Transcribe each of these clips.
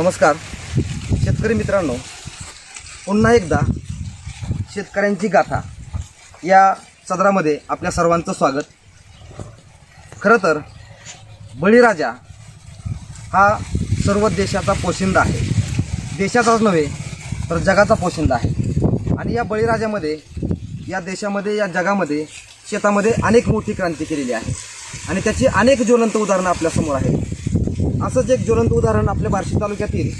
नमस्कार. शेतकरी मित्रांनो पुन्हा एकदा शेतकऱ्यांची गाथा या सदरामध्ये आपल्या सर्वांचं स्वागत. खरं तर बळीराजा हा सर्व देशाचा पोशिंदा आहे. देशाचाच नव्हे तर जगाचा पोशिंदा आहे. आणि या बळीराजामध्ये या देशामध्ये या जगामध्ये शेतामध्ये अनेक मोठी क्रांती केलेली आहे. आणि त्याची अनेक ज्वलंत उदाहरणं आपल्यासमोर आहेत. असंच एक ज्वलंत उदाहरण आपल्या बार्शी तालुक्यातील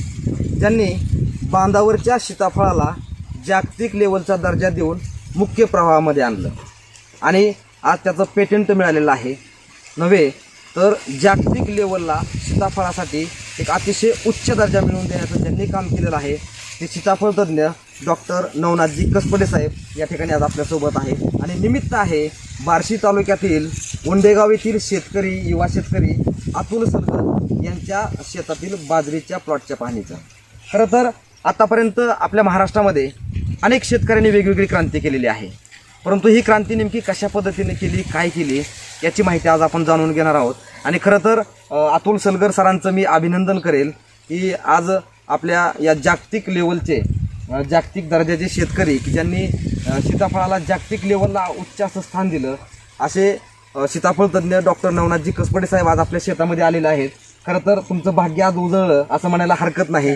ज्यांनी बांधावरच्या सीताफळाला जागतिक लेवलचा दर्जा देऊन मुख्य प्रवाहामध्ये आणलं. आणि आज त्याचं पेटंट मिळालेलं आहे. नव्हे तर जागतिक लेवलला सीताफळासाठी एक अतिशय उच्च दर्जा मिळवून देण्याचं ज्यांनी काम केलेलं आहे ते सीताफळ तज्ज्ञ डॉक्टर नवनाथजी कसपडे साहेब या ठिकाणी आज आपल्यासोबत आहे आणि निमित्त आहे बार्शी तालुक्यातील उंडेगाव येथील शेतकरी युवा शेतकरी अतुल सरकर यांच्या शेतातील बाजरीच्या प्लॉटच्या पाहणीचा. खरं तर आतापर्यंत आपल्या महाराष्ट्रामध्ये अनेक शेतकऱ्यांनी वेगवेगळी क्रांती केलेली आहे. परंतु ही क्रांती नेमकी कशा पद्धतीने केली काय केली याची माहिती आज आपण जाणून घेणार आहोत. आणि खरं तर अतुल सलगर सरांचं मी अभिनंदन करेल की आज आपल्या या जागतिक लेवलचे जागतिक दर्जाचे शेतकरी की ज्यांनी सीताफळाला जागतिक लेवलला उच्च असं स्थान दिलं असे सीताफळ तज्ज्ञ डॉक्टर नवनाथजी कसपडे साहेब आज आपल्या शेतामध्ये आलेले आहेत. खरं तर तुमचं भाग्य आज उजळलं असं म्हणायला हरकत नाही.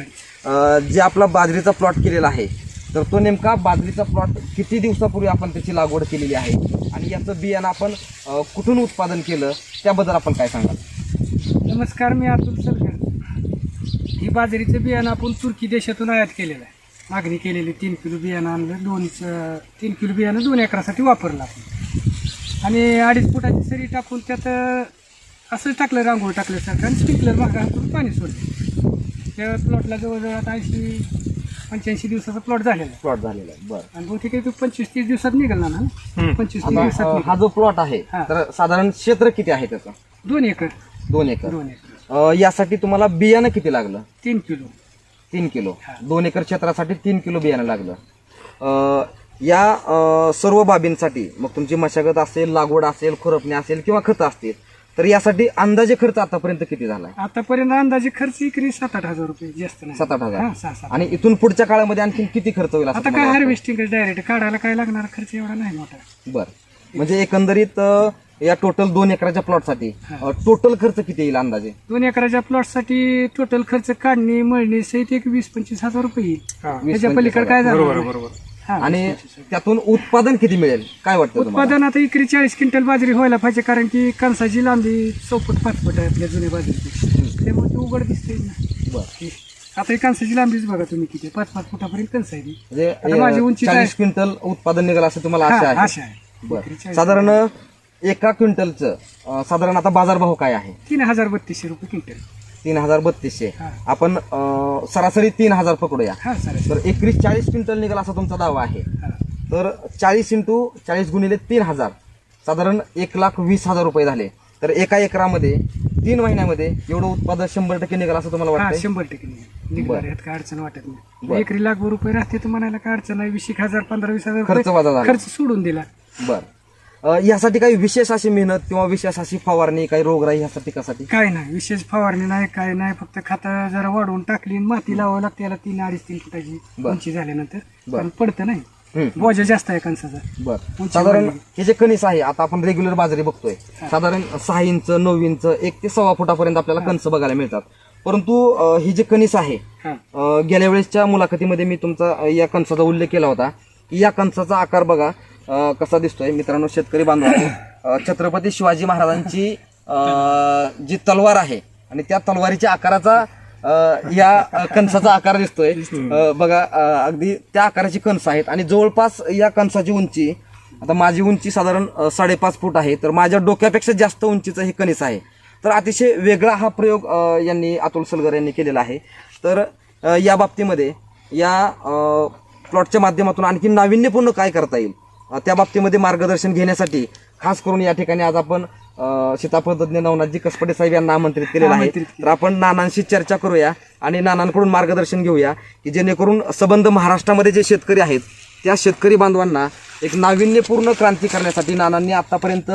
जे आपला बाजरीचा प्लॉट केलेला आहे तर तो नेमका बाजरीचा प्लॉट किती दिवसापूर्वी आपण त्याची लागवड केलेली आहे? आणि याचं बियाणं आपण कुठून उत्पादन केलं? त्याबद्दल आपण काय सांगाल? नमस्कार मी अतुल सरकार. ही बाजरीचं बियाणं आपण तुर्की देशातून आयात केलेलं आहे. मागणी केलेली तीन किलो बियाणं आणलं दोन तीन किलो बियाणं दोन एकरासाठी वापरलं आपण. आणि अडीच फुटाची सरी टाकून त्यात अं, असंच टाकलं रांगोळ टाकल्यासारखं आणि स्प्रिंकलर मागं हातून पाणी सोडलं. त्या प्लॉटला जवळजवळ आता ऐंशी पंच्याऐंशी दिवसाचा प्लॉट झालेला. आहे प्लॉट झालेला आहे. बरं. आणि बहुतेक तो पंचवीस तीस दिवसात निघाला ना? पंचवीस तीस दिवसात निघाला. हा जो प्लॉट आहे हा. तर साधारण क्षेत्र किती आहे त्याचं? दोन एकर. दोन एकर. दोन एकर. अ, यासाठी तुम्हाला बियाणं किती लागलं? तीन किलो. तीन किलो. हा. दोन एकर क्षेत्रासाठी तीन किलो बियाणं लागलं. अ, या सर्व बाबींसाठी मग तुमची मशागत असेल लागवड असेल खुरपणी असेल किंवा खतं असतील तर यासाठी अंदाजे खर्च आतापर्यंत किती झालाय? आतापर्यंत अंदाजे खर्च इकडे सात आठ हजार रुपये जास्त नाही. सात आठ हा, हजार. सहा सात आणि इथून पुढच्या काळामध्ये आणखी किती खर्च होईल असं आता काय तुम्हाला वाटतं? हार्वेस्टिंग डायरेक्ट काढायला काय लागणार? खर्च एवढा नाही मोठा. बर. म्हणजे एकंदरीत अ, या टोटल दोन एकराच्या प्लॉटसाठी टोटल खर्च किती येईल अंदाजे? दोन एकराच्या प्लॉटसाठी टोटल खर्च काढणी मळणी सहित एक वीस पंचवीस हजार रुपये येईल. त्याच्या पंचवीस पलीकडे काय झालं? हा, आणि त्यातून उत्पादन किती मिळेल? काय वाटतं तुम्हाला? उत्पादन आता इकडे चाळीस क्विंटल बाजरी व्हायला पाहिजे कारण की कणसाची लांबी चौपट पाच फूट आहे आपल्या जुन्या बाजरीची. त्यामुळे ते उघड दिसते ना. बरं. आता ही कणसाची लांबीच बघा तुम्ही किती पाच पाच फुटापर्यंत कणस आहे ती. म्हणजे आता माझी उंची? चाळीस क्विंटल उत्पादन निघाल असं तुम्हाला हा, आशा आहे? आशा आहे. बरं. साधारण एका क्विंटलचं अं, साधारण आता बाजारभाव काय आहे? तीन हजार बत्तीसशे रुपये क्विंटल. तीन हजार बत्तीसशे. हा. आपण अं, सरासरी तीन हजार पकडूया. हा सर तर एकरी चाळीस क्विंटल निघाल असा तुमचा दावा आहे. हा. तर चाळीस इंटू चाळीस गुणिले तीन हजार. साधारण एक लाख वीस हजार रुपये झाले. तर एका एकरामध्ये तीन महिन्यामध्ये एवढं उत्पादन शंभर टक्के निघाल असं तुम्हाला हा वाटतं शंभर टक्के. निघणार काय अडचण वाटत बरं. नाही एकरी लाख रुपये राहते तर म्हणायला काय अडचण नाही. वीस एक हजार पंधरा वीस हजार खर्च रुपये वजा झाला. खर्च सोडून दिला. बर. यासाठी काही विशेष अशी मेहनत किंवा विशेष अशी फवारणी काही रोगराई ह्यासाठी पिकासाठी काय नाही विशेष फवारणी नाही काय नाही. फक्त खाता जरा वाढवून टाकली आणि माती लावावं लागते. याला तीन अडीच तीन फुटाची बरं. उंची झाल्यानंतर. बरं. पडतं नाही. हम्म. बोजा जास्त आहे कणसाचा. बर. उंची साधारण वाढली. हे जे कणीस आहे आता आपण रेग्युलर बाजरी बघतोय. साधारण सहा इंच नऊ इंच एक ते सव्वा फुटापर्यंत आपल्याला कणस बघायला मिळतात. परंतु अं, ही जे कणीस आहे हा. अं, गेल्या वेळेसच्या मुलाखतीमध्ये मी तुमचा अं, या कणसाचा उल्लेख केला होता. की या कणसाचा आकार बघा. कसा दिसतोय? मित्रांनो शेतकरी बांधव छत्रपती शिवाजी महाराजांची जी तलवार आहे आणि त्या तलवारीच्या आकाराचा या कणसाचा आकार दिसतोय. बघा अगदी त्या आकाराची कणस आहेत आणि जवळपास या कणसाची उंची आता माझी उंची साधारण साडेपाच फूट आहे तर माझ्या डोक्यापेक्षा जास्त उंचीचं हे कणीस आहे. तर अतिशय वेगळा हा प्रयोग यांनी अतुल सलगर यांनी केलेला आहे. तर या बाबतीमध्ये या प्लॉटच्या माध्यमातून आणखी नाविन्यपूर्ण काय करता येईल? त्या बाबतीमध्ये मार्गदर्शन घेण्यासाठी खास करून या ठिकाणी आज आपण तज्ज्ञ नवनाथजी कसपडे साहेब यांना आमंत्रित केलेलं आहे. तर आपण नानांशी चर्चा करूया आणि नानांकडून मार्गदर्शन घेऊया की जेणेकरून संबंध महाराष्ट्रामध्ये जे शेतकरी आहेत त्या शेतकरी बांधवांना एक नाविन्यपूर्ण क्रांती करण्यासाठी नानांनी आतापर्यंत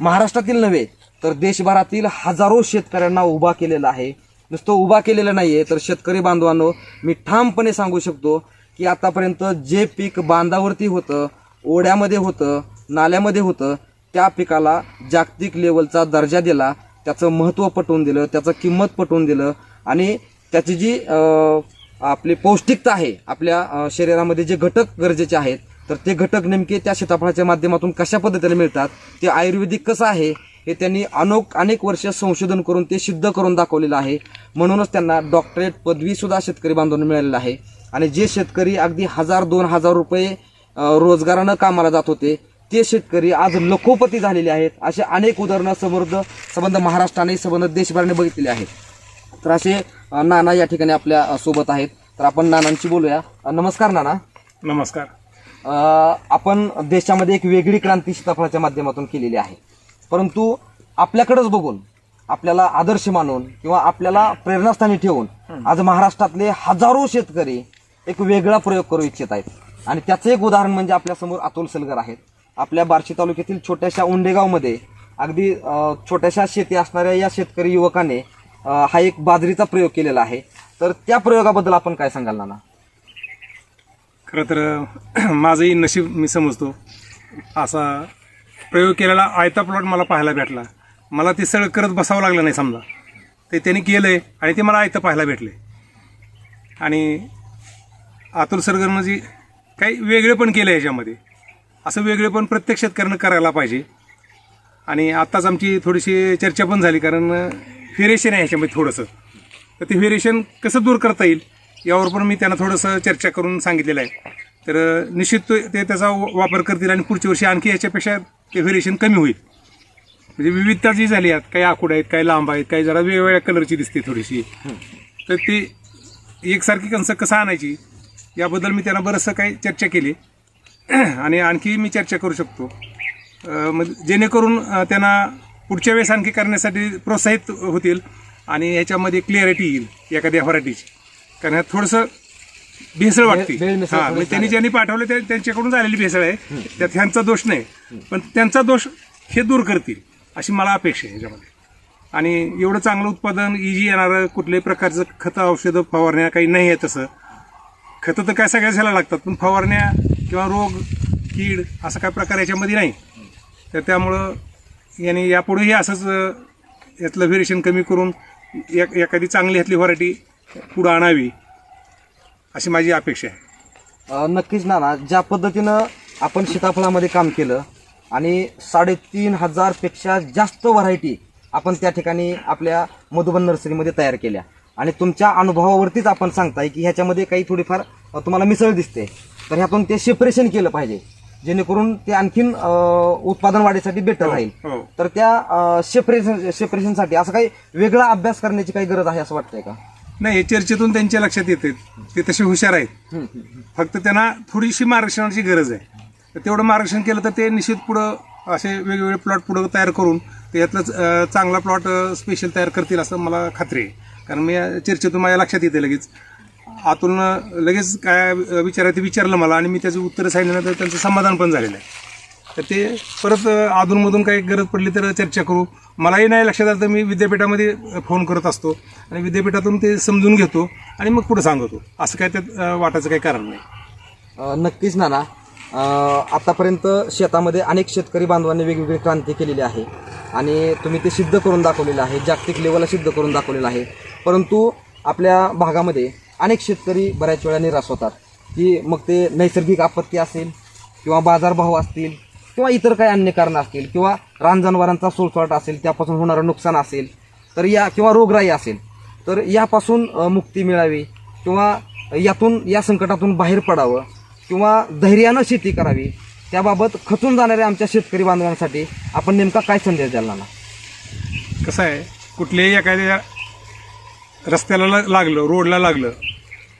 महाराष्ट्रातील नव्हे तर देशभरातील हजारो शेतकऱ्यांना उभा केलेला आहे. नुसतं उभा केलेलं नाहीये तर शेतकरी बांधवांनो मी ठामपणे सांगू शकतो की आतापर्यंत जे पीक बांधावरती होतं ओढ्यामध्ये होतं नाल्यामध्ये होतं त्या पिकाला जागतिक लेवलचा दर्जा दिला त्याचं महत्त्व पटवून दिलं त्याचं किंमत पटवून दिलं आणि त्याची जी आपली पौष्टिकता आहे आपल्या शरीरामध्ये जे घटक गरजेचे आहेत तर ते घटक नेमके त्या सीताफळाच्या माध्यमातून कशा पद्धतीने मिळतात ते आयुर्वेदिक कसं आहे हे त्यांनी अनोक अनेक वर्ष संशोधन करून ते सिद्ध करून दाखवलेलं आहे. म्हणूनच त्यांना डॉक्टरेट पदवीसुद्धा शेतकरी बांधून मिळालेलं आहे. आणि जे शेतकरी अगदी हजार दोन हजार रुपये रोजगारानं कामाला जात होते. ते शेतकरी आज लखोपती झालेले आहेत. असे अनेक उदाहरणं समृद्ध संबंध महाराष्ट्राने संबंध देशभराने बघितलेले आहेत. तर असे नाना या ठिकाणी आपल्यासोबत आहेत. तर आपण नानांशी बोलूया. नमस्कार नाना. नमस्कार. आपण देशामध्ये एक वेगळी क्रांती सीताफळाच्या माध्यमातून केलेली आहे. परंतु आपल्याकडेच बघून आपल्याला आदर्श मानून किंवा आपल्याला प्रेरणास्थानी ठेवून आज महाराष्ट्रातले हजारो शेतकरी एक वेगळा प्रयोग करू इच्छित आहेत. आणि त्याचं एक उदाहरण म्हणजे आपल्यासमोर अतुल सलगर आहेत. आपल्या बार्शी तालुक्यातील छोट्याशा उंडेगावमध्ये अगदी छोट्याशा शेती असणाऱ्या या शेतकरी युवकाने हा एक बाजरीचा प्रयोग केलेला आहे. तर त्या प्रयोगाबद्दल आपण काय सांगाल नाना? खरं तर माझंही नशीब मी समजतो. असा प्रयोग केलेला आयता प्लॉट मला पाहायला भेटला. मला ते सगळं करत बसावं लागलं नाही समजा. ते त्यांनी केलं आहे आणि ते मला आयतं पाहायला भेटले. आणि अतुल सरगरनं जी म्हणजे काही वेगळे पण केलं याच्यामध्ये. असं वेगळे पण प्रत्येक शेतकऱ्यानं करायला पाहिजे. आणि आत्ताच आमची थोडीशी चर्चा पण झाली कारण व्हेरिएशन आहे याच्यामध्ये थोडंसं. तर ते व्हेरिएशन कसं दूर करता येईल यावर पण मी त्यांना थोडंसं चर्चा करून सांगितलेलं आहे. तर निश्चित ते त्याचा व- वापर करतील आणि पुढच्या वर्षी आणखी याच्यापेक्षा ते व्हेरिएशन कमी होईल. म्हणजे विविधता जी झाली आहेत काही आखूड आहेत काही लांब आहेत काही जरा वेगवेगळ्या कलरची दिसते थोडीशी. तर ती एकसारखी कणसं कसं आणायची याबद्दल मी त्यांना बरंचसं काही चर्चा केली. आणि आणखी मी चर्चा करू शकतो. म्हणजे जेणेकरून त्यांना पुढच्या वेळेस आणखी करण्यासाठी प्रोत्साहित होतील आणि याच्यामध्ये क्लिअरिटी येईल एखाद्या व्हरायटीची कारण ह्यात थोडंसं भेसळ वाटते. हा म्हणजे त्यांनी. ज्यांनी पाठवलं त्या- त्यांच्याकडून झालेली भेसळ आहे. त्यात ह्यांचा दोष नाही. पण त्यांचा दोष हे दूर करतील अशी मला अपेक्षा आहे ह्याच्यामध्ये आणि एवढं चांगलं उत्पादन इजी येणारं कुठल्याही प्रकारचं खतं औषधं फवारण्या काही नाही आहे तसं. खतं तर काय सगळ्याच घ्यायला लागतात पण फवारण्या किंवा रोग कीड असा काय प्रकार याच्यामध्ये नाही. तर त्यामुळं यांनी यापुढेही असंच यातलं व्हेरिएशन कमी करून एक एखादी चांगली ह्यातली व्हरायटी पुढं आणावी अशी माझी अपेक्षा आहे. नक्कीच नक्कीच नाना ज्या पद्धतीनं आपण सीताफळामध्ये काम केलं आणि साडेतीन हजारपेक्षा जास्त व्हरायटी आपण त्या ठिकाणी आपल्या मधुबन नर्सरीमध्ये तयार केल्या. आणि तुमच्या अनुभवावरतीच आपण सांगताय की ह्याच्यामध्ये काही थोडीफार तुम्हाला मिसळ दिसते. तर ह्यातून ते सेपरेशन केलं पाहिजे. जेणेकरून ते आणखीन उत्पादन वाढीसाठी बेटर राहील. हो. तर त्या सेपरेशन सेपरेशनसाठी असं काही वेगळा अभ्यास करण्याची काही गरज आहे असं वाटतंय का? नाही हे चर्चेतून त्यांच्या लक्षात येते. ते तसे हुशार आहेत. फक्त त्यांना थोडीशी मार्गदर्शनाची गरज आहे. तर तेवढं मार्गदर्शन केलं तर ते निश्चित पुढं असे वेगवेगळे प्लॉट पुढं तयार करून ते यातलं चांगला प्लॉट स्पेशल तयार करतील असं मला खात्री आहे. कारण मी चर्चेतून माझ्या लक्षात येते लगेच. आतून लगेच काय विचारायचं ते विचारलं मला आणि मी त्याचं उत्तर सांगितलं तर त्यांचं समाधान पण झालेलं आहे. तर ते परत अधूनमधून काही गरज पडली तर चर्चा करू. मलाही नाही लक्षात आलं तर मी विद्यापीठामध्ये फोन करत असतो आणि विद्यापीठातून ते समजून घेतो आणि मग पुढे सांगतो. असं काय त्यात वाटायचं काही कारण नाही. नक्कीच नाना. ना आतापर्यंत शेतामध्ये अनेक शेतकरी बांधवांनी वेगवेगळी क्रांती केलेली आहे. आणि तुम्ही ते सिद्ध करून दाखवलेलं आहे जागतिक लेवलला सिद्ध करून दाखवलेलं आहे. परंतु आपल्या भागामध्ये अनेक शेतकरी बऱ्याच वेळा निराश होतात. की मग ते नैसर्गिक आपत्ती असेल किंवा बाजारभाव असतील किंवा इतर काही अन्य कारणं असतील किंवा रानजनावरांचा जनावरांचा असेल त्यापासून होणारं नुकसान असेल तर या किंवा रोगराई असेल तर यापासून मुक्ती मिळावी किंवा यातून या संकटातून बाहेर पडावं किंवा धैर्यानं शेती करावी त्याबाबत खचून जाणाऱ्या आमच्या शेतकरी बांधवांसाठी आपण नेमका काय संदेश द्यायला कसं आहे कुठल्याही एखाद्या रस्त्याला लागलं रोडला लागलं.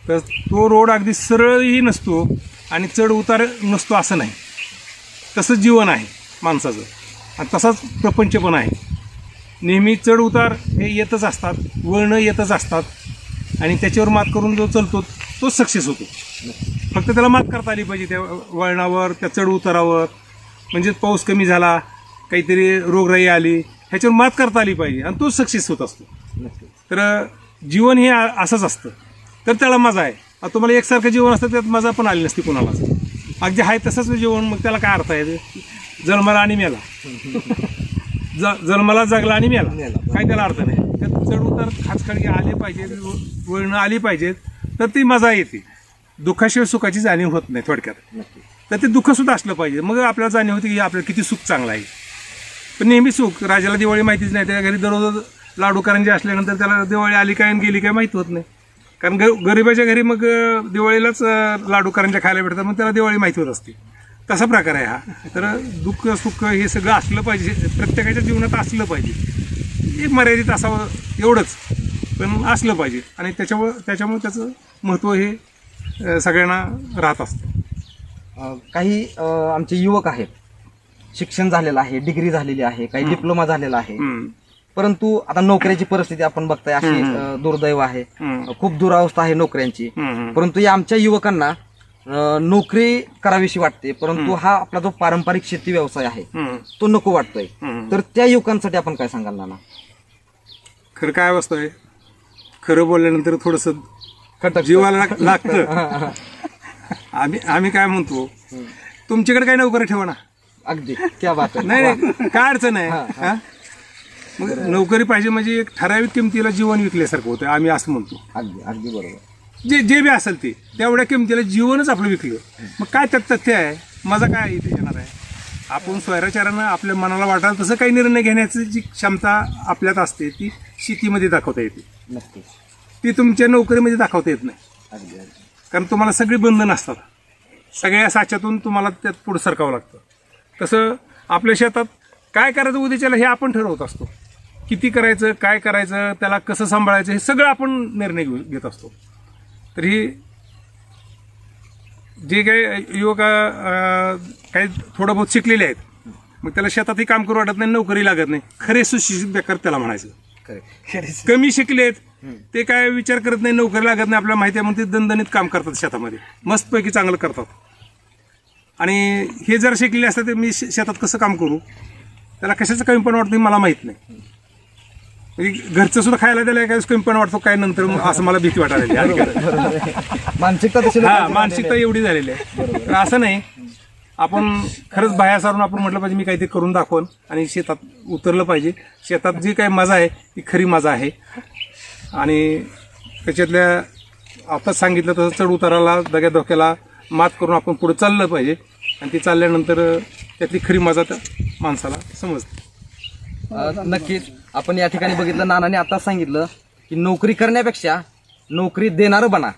तर तो रोड अगदी सरळही नसतो आणि चढ उतार नसतो असं नाही. तसंच जीवन आहे माणसाचं. आणि तसाच प्रपंच पण आहे. नेहमी चढ उतार हे येतच असतात वळणं येतच असतात. आणि त्याच्यावर मात करून जो चलतो तोच सक्सेस होतो. फक्त त्याला मात करता आली पाहिजे त्या वळणावर त्या चढ उतारावर. म्हणजे पाऊस कमी झाला काहीतरी रोगराई आली ह्याच्यावर मात करता आली पाहिजे. आणि तो सक्सेस होत असतो. नक्की तर जीवन हे असंच असतं. तर त्याला मजा आहे. आता तुम्हाला एकसारखं जीवन असतं त्यात मजा पण आली नसती कुणालाच. अगदी आहे तसंच जीवन मग त्याला काय अर्थ आहे? जन्माला आणि मेला. ज जन्माला जगला आणि मेला. काय त्याला अर्थ नाही. त्यात चढ उतार खाचखळगी आले पाहिजेत वळणं आली पाहिजेत तर ती मजा येते. दुःखाशिवाय सुखाची जाणीव होत नाही थोडक्यात. तर ते दुःख सुद्धा असलं पाहिजे. मग आपल्याला जाणीव होती की आपल्याला किती सुख चांगलं आहे. पण नेहमी सुख. राजाला दिवाळी माहितीच नाही त्या घरी दररोज लाडू करंजी असल्यानंतर त्याला दिवाळी आली काय आणि गेली काय माहीत होत नाही. कारण ग गरिबाच्या घरी मग दिवाळीलाच लाडू करंज्या खायला भेटतात मग त्याला दिवाळी माहिती होत असते. तसा प्रकार आहे हा. तर दुःख सुख हे सगळं असलं पाहिजे. प्रत्येकाच्या जीवनात असलं पाहिजे. एक मर्यादित असावं एवढंच. पण असलं पाहिजे. आणि त्याच्यामुळं त्याच्यामुळे त्याचं महत्त्व हे सगळ्यांना राहत असतं. काही आमचे युवक आहेत. शिक्षण झालेलं आहे डिग्री झालेली आहे काही डिप्लोमा झालेला आहे. परंतु आता नोकऱ्याची परिस्थिती आपण बघताय अशी अ, दुर्दैव आहे. हम्म. खूप दुरावस्था आहे नोकऱ्यांची. हम्म. परंतु या आमच्या युवकांना अ, नोकरी करावीशी वाटते परंतु हा आपला जो पारंपरिक शेती व्यवसाय आहे हम्म. तो नको वाटतोय. हम्म. तर त्या युवकांसाठी आपण काय सांगाल नाना? खरं काय अवस्था आहे? खरं बोलल्यानंतर थोडस खटक जीवाला लाग- लागतं. आम्ही आम्ही काय म्हणतो तुमच्याकडे काय नोकरी ठेवा ना. अगदी. क्या बात आहे. नाही नाही. काय अडचण आहे? हा? मग नोकरी पाहिजे म्हणजे एक ठराविक किमतीला जीवन विकल्यासारखं होतं आम्ही असं म्हणतो. अगदी अगदी बरोबर. जे जे बी असेल ते तेवढ्या किमतीला जीवनच आपलं विकलं. मग काय त्यात तथ्य आहे? माझा काय इथे येणार आहे? आपण स्वैराचारानं आपल्या मनाला वाटाल तसं काही निर्णय घेण्याची जी क्षमता आपल्यात असते ती शेतीमध्ये दाखवता येते. नक्कीच. ती तुमच्या नोकरीमध्ये दाखवता येत नाही. अगदी अगदी. कारण तुम्हाला सगळी बंधन असतात. सगळ्या साच्यातून तुम्हाला त्यात पुढे सरकावं लागतं. तसं आपल्या शेतात काय करायचं उद्याच्याला हे आपण ठरवत असतो. किती करायचं काय करायचं त्याला कसं सांभाळायचं हे सगळं आपण निर्णय घेऊ घेत असतो. तर ही जे काही युवक काही थोडं बहुत शिकलेले आहेत मग त्याला शेतातही काम करू वाटत नाही नोकरी लागत नाही. खरे सुशिक्षित बेकार त्याला म्हणायचं. कमी शिकलेत ते काय विचार करत नाही नोकरी लागत नाही आपल्याला माहिती आहे म्हणून ते दणदणीत काम करतात शेतामध्ये. मस्तपैकी चांगलं करतात. आणि हे जर शिकलेले असतात तर मी शेतात कसं काम करू? त्याला कशाचं कमी पण वाटतं मला माहीत नाही. म्हणजे घरचं सुद्धा खायला त्याला काय कमी पण वाटतो काय नंतर मग असं मला भीती वाटायला लागली. मानसिकता तशी हा लोकांची मानसिकता झालेली एवढी झालेली आहे. तर असं नाही आपण खरंच बाहेर सारून आपण म्हटलं पाहिजे मी काहीतरी करून दाखवून आणि शेतात उतरलं पाहिजे. शेतात जी काही मजा आहे ती खरी मजा आहे. आणि त्याच्यातल्या आताच सांगितलं तसं चढ उताराला दग्या धोक्याला मात करून आपण पुढे चाललं पाहिजे. आणि ती चालल्यानंतर त्यातली खरी मजा त्या माणसाला समजते. नक्कीच. आपण या ठिकाणी बघितलं नानाने आता सांगितलं की नोकरी करण्यापेक्षा नोकरी देणारं बना.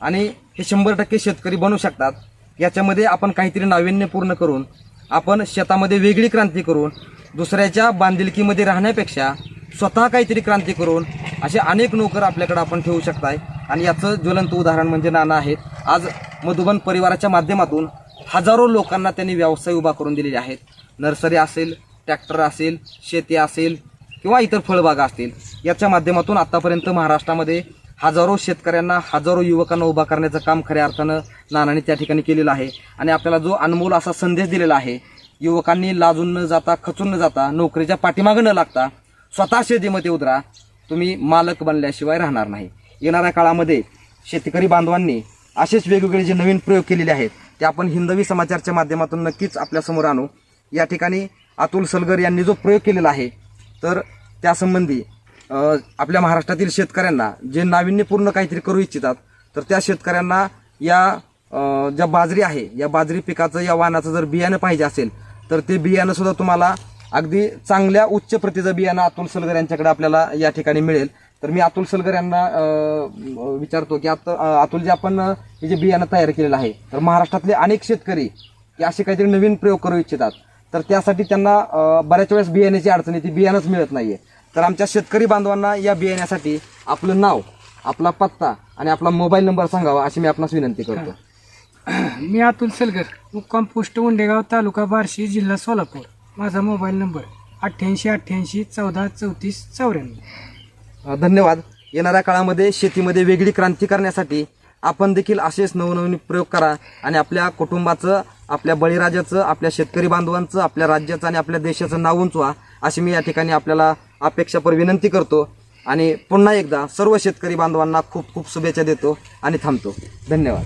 आणि हे शंभर टक्के शेतकरी बनू शकतात. याच्यामध्ये आपण काहीतरी नाविन्यपूर्ण करून आपण शेतामध्ये वेगळी क्रांती करून दुसऱ्याच्या बांधिलकीमध्ये राहण्यापेक्षा स्वतः काहीतरी क्रांती करून असे अनेक नोकर आपल्याकडे आपण ठेवू शकताय. आणि याचं ज्वलंत उदाहरण म्हणजे नाना आहेत. आज मधुबन परिवाराच्या माध्यमातून हजारो लोकांना त्यांनी व्यवसाय उभा करून दिलेले आहेत. नर्सरी असेल ट्रॅक्टर असेल शेती असेल किंवा इतर फळबागा असतील याच्या माध्यमातून आत्तापर्यंत महाराष्ट्रामध्ये हजारो शेतकऱ्यांना हजारो युवकांना उभा करण्याचं काम खऱ्या अर्थानं नानाने त्या ठिकाणी केलेलं आहे. आणि आपल्याला जो अनमोल असा संदेश दिलेला आहे युवकांनी लाजून न जाता खचून न जाता नोकरीच्या पाठीमागं न लागता स्वतः शेतीमध्ये उतरा तुम्ही मालक बनल्याशिवाय राहणार नाही. येणाऱ्या काळामध्ये शेतकरी बांधवांनी असेच वेगवेगळे जे नवीन प्रयोग केलेले आहेत ते आपण हिंदवी समाचारच्या माध्यमातून नक्कीच आपल्यासमोर आणू. या ठिकाणी अतुल सलगर यांनी जो प्रयोग केलेला आहे तर त्यासंबंधी आपल्या महाराष्ट्रातील शेतकऱ्यांना जे नाविन्यपूर्ण काहीतरी करू इच्छितात तर त्या शेतकऱ्यांना या ज्या बाजरी आहे या बाजरी पिकाचं या वाहनाचं जर बियाणं पाहिजे असेल तर ते बियाणंसुद्धा तुम्हाला अगदी चांगल्या उच्च प्रतीचं बियाणं अतुल सलगर यांच्याकडे आपल्याला या ठिकाणी मिळेल. तर मी अतुल सलगर यांना विचारतो की आता अतुल जे आपण हे जे बियाणं तयार केलेलं आहे तर महाराष्ट्रातले अनेक शेतकरी हे असे काहीतरी नवीन प्रयोग करू इच्छितात. तर त्यासाठी त्यांना बऱ्याच वेळेस बियाण्याची अडचण येते बियाणंच मिळत नाहीये. तर आमच्या शेतकरी बांधवांना या बियाण्यासाठी आपलं नाव आपला पत्ता आणि आपला मोबाईल नंबर सांगावा अशी मी आपणास विनंती करतो. मी अतुल सलगर मुक्काम पोस्ट उंडेगाव तालुका बार्शी जिल्हा सोलापूर. माझा मोबाईल नंबर अठ्ठ्याऐंशी अठ्ठ्याऐंशी चौदा चौतीस चौऱ्याण्णव. धन्यवाद. येणाऱ्या काळामध्ये शेतीमध्ये वेगळी क्रांती करण्यासाठी आपण देखील असेच नवनवीन प्रयोग करा आणि आपल्या कुटुंबाचं आपल्या बळीराजाचं आपल्या शेतकरी बांधवांचं आपल्या राज्याचं आणि आपल्या देशाचं नाव उंचवा अशी मी या ठिकाणी आपल्याला अपेक्षापर विनंती करतो. आणि पुन्हा एकदा सर्व शेतकरी बांधवांना खूप खूप शुभेच्छा देतो आणि थांबतो. धन्यवाद.